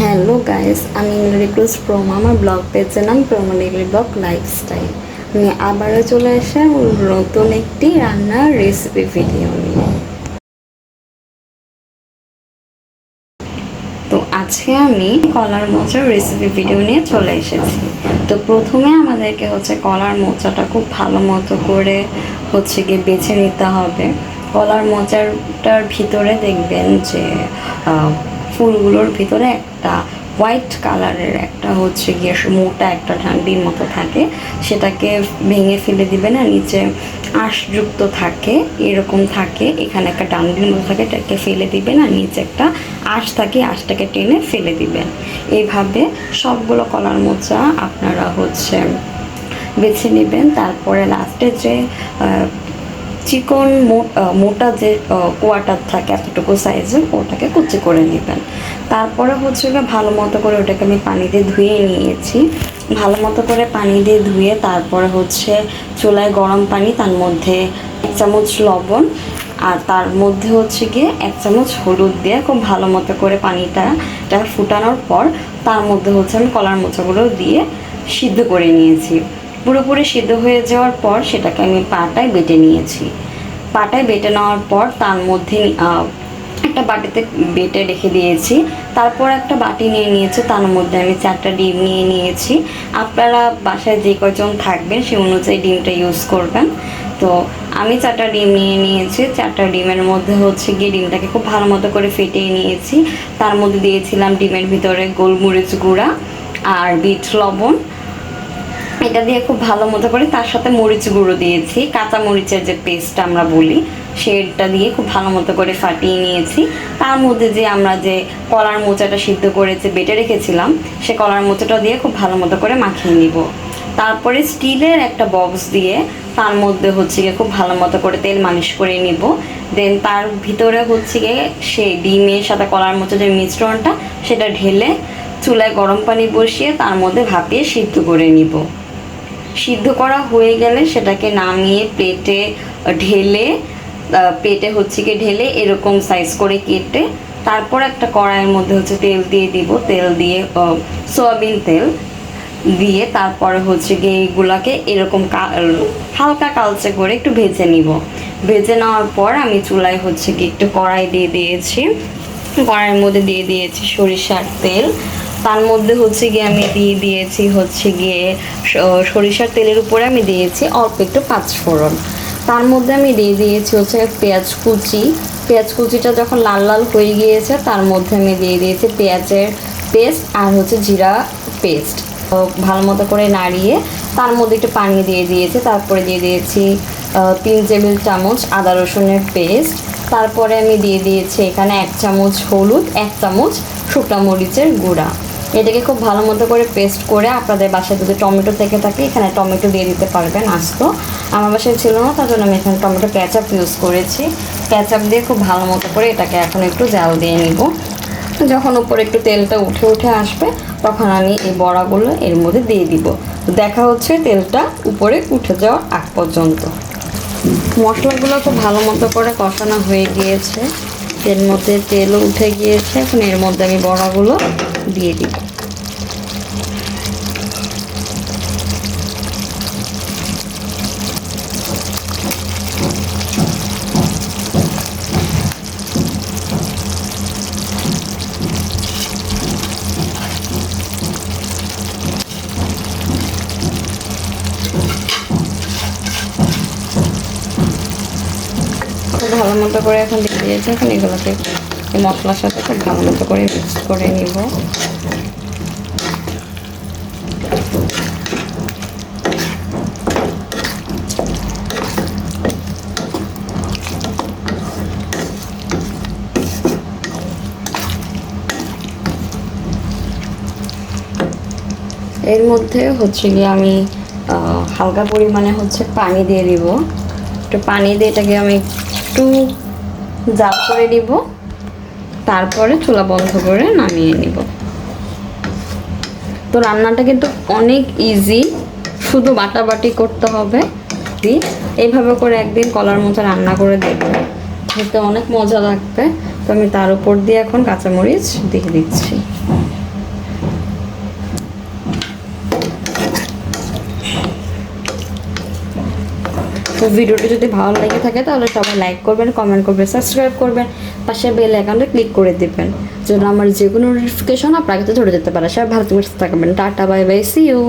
Hello guys আমি রিক্রুজ promo আমার blog পেজের নাম প্রোমো ডেইলি ব্লগ লাইফস্টাইল আমি আবারও চলে আসলাম নতুন একটি রান্নার রেসিপি ভিডিও নিয়ে। তো আজকে আমি কলার মোচার রেসিপি ভিডিও নিয়ে চলে এসেছি। তো প্রথমে আমাদেরকে হচ্ছে কলার মোচাটা খুব ভালো মতো করে হচ্ছে গিয়ে বেছে নিতে হবে। কলার মোচারটার ভিতরে দেখবেন যে ফুলগুলোর ভিতরে একটা হোয়াইট কালারের একটা হচ্ছে গিয়ে মোটা একটা ঢান্ডির মতো থাকে। সেটাকে ভেঙে ফেলে দিবেন আর নিচে আঁশযুক্ত থাকে, এরকম থাকে। এখানে একটা ডান্ডির মতো থাকে, এটাকে ফেলে দিবেন আর নিচে একটা আঁশ থাকে আঁশটাকে টেনে ফেলে দিবেন। এইভাবে সবগুলো কলার মোচা আপনারা হচ্ছে বেছে নেবেন। তারপরে লাস্টে যে চিকন মোটা যে কোয়াটার থাকে, এতটুকু সাইজের ওটাকে কুচি করে নেবেন। তারপরে হচ্ছে গিয়ে ভালো মতো করে ওটাকে আমি পানি দিয়ে ধুয়ে নিয়েছি। ভালো মতো করে পানি দিয়ে ধুয়ে তারপরে হচ্ছে চুলায় গরম পানি, তার মধ্যে এক চামচ লবণ, আর তার মধ্যে হচ্ছে গিয়ে এক চামচ হলুদ দিয়ে খুব ভালো মতো করে পানিটা ফুটানোর পর, তার মধ্যে হচ্ছে আমি কলার মোচাগুলো দিয়ে সিদ্ধ করে নিয়েছি। পুরোপুরি সিদ্ধ হয়ে যাওয়ার পর সেটাকে আমি পাটায় বেটে নিয়েছি। পাটায় বেটে নেওয়ার পর তার মধ্যে একটা বাটিতে বেটে রেখে দিয়েছি। তারপর একটা বাটি নিয়ে নিয়েছি, তার মধ্যে আমি চারটা ডিম নিয়ে নিয়েছি। আপনারা বাসায় যে কয়জন থাকবেন সেই অনুযায়ী ডিমটা ইউজ করবেন। তো আমি চারটা ডিম নিয়ে নিয়েছি, চারটা ডিমের মধ্যে হচ্ছে গিয়ে ডিমটাকে খুব ভালো মতো করে ফেটিয়ে নিয়েছি। তার মধ্যে দিয়েছিলাম ডিমের ভিতরে গোলমরিচ গুঁড়া আর বিট লবণ। এটা দিয়ে খুব ভালো মতো করে তার সাথে মরিচ গুঁড়ো দিয়েছি, কাঁচা মরিচের যে পেস্ট আমরা বলি, সেটা দিয়ে খুব ভালো মতো করে ফাটিয়ে নিয়েছি। তার মধ্যে যে আমরা যে কলার মোচাটা সিদ্ধ করেছে বেটে রেখেছিলাম, সে কলার মোচাটা দিয়ে খুব ভালো মতো করে মাখিয়ে নিব। তারপরে স্টিলের একটা বক্স দিয়ে তার মধ্যে হচ্ছে গিয়ে খুব ভালো মতো করে তেল মালিশ করে নিব। দেন তার ভিতরে হচ্ছে গিয়ে সেই ডিমের সাথে কলার মোচা যে মিশ্রণটা, সেটা ঢেলে চুলায় গরম পানি বসিয়ে তার মধ্যে ভাপিয়ে সিদ্ধ করে নিব। সিদ্ধ করা হয়ে গেলে সেটাকে নামিয়ে প্লেটে ঢেলে প্লেটে হচ্ছে কি ঢেলে এরকম সাইজ করে কেটে তারপর একটা কড়াইয়ের মধ্যে হচ্ছে তেল দিয়ে দিব। তেল দিয়ে সয়াবিন তেল দিয়ে তারপরে হচ্ছে গিয়ে এইগুলাকে এরকম হালকা কালচে করে একটু ভেজে নিব। ভেজে নেওয়ার পর আমি চুলায় হচ্ছে কি একটু কড়াই দিয়ে দিয়েছি। কড়াইয়ের মধ্যে দিয়ে দিয়েছি সরিষার তেল। তার মধ্যে হচ্ছে গিয়ে আমি দিয়ে দিয়েছি হচ্ছে গিয়ে সরিষার তেলের উপরে আমি দিয়েছি অল্প একটু পাঁচফোড়ন। তার মধ্যে আমি দিয়ে দিয়েছি হচ্ছে পেঁয়াজ কুচি। পেঁয়াজ কুচিটা যখন লাল লাল হয়ে গিয়েছে, তার মধ্যে আমি দিয়ে দিয়েছি পেঁয়াজের পেস্ট আর হচ্ছে জিরা পেস্ট। ভালো মতো করে নাড়িয়ে তার মধ্যে একটু পানি দিয়ে দিয়েছি। তারপরে দিয়ে দিয়েছি তিন টেবিল চামচ আদা রসুনের পেস্ট। তারপরে আমি দিয়ে দিয়েছি এখানে এক চামচ হলুদ, এক চামচ শুকনো মরিচের গুঁড়া। এটাকে খুব ভালো মতো করে পেস্ট করে আপনাদের বাসায় যদি টমেটো থেকে থাকে, এখানে টমেটো দিয়ে দিতে পারবেন আস্ত। আমার বাসায় ছিল না, তার জন্য আমি এখানে টমেটো ক্যাচাপ ইউজ করেছি। ক্যাচাপ দিয়ে খুব ভালো মতো করে এটাকে এখন একটু জাল দিয়ে নিব। যখন উপরে একটু তেলটা উঠে উঠে আসবে, তখন আমি এই বড়াগুলো এর মধ্যে দিয়ে দিব। দেখা হচ্ছে তেলটা উপরে উঠে যাওয়ার আগ পর্যন্ত। মশলাগুলো খুব ভালো মতো করে কষানো হয়ে গিয়েছে। এর মধ্যে তেলও উঠে গিয়েছে। এখন এর মধ্যে আমি বড়াগুলো দিয়ে দিব ভালো মতো করে এখন দিয়ে দিয়েছে এখন এগুলোকে এই মশলার সাথে খুব ভালো মতো করে মিক্স করে নিব। এর মধ্যে হচ্ছে গিয়ে আমি হালকা পরিমাণে হচ্ছে পানি দিয়ে দিব। একটু পানি দিয়ে এটাকে আমি একটু জাল করে দিব তারপরে চুলা বন্ধ করে নামিয়ে নিব। তো রান্নাটা কিন্তু অনেক ইজি শুধু বাটাবাটি করতে হবে এইভাবে করে একদিন কলার মোচা রান্না করে দেবো খেতে অনেক মজা লাগবে। তো আমি তার উপর দিয়ে এখন কাঁচামরিচ দিয়ে দিচ্ছি। তো ভিডিওটি যদি ভালো লেগে থাকে তাহলে সবাই লাইক করবেন কমেন্ট করবেন সাবস্ক্রাইব করবেন। পাশে বেল অ্যাকাউন্টে ক্লিক করে দিবেন। যেন আমার যে কোনো নোটিফিকেশন আপনার কাছে ধরে যেতে পারে। সবাই ভালো থাকবেন tata, bye bye see you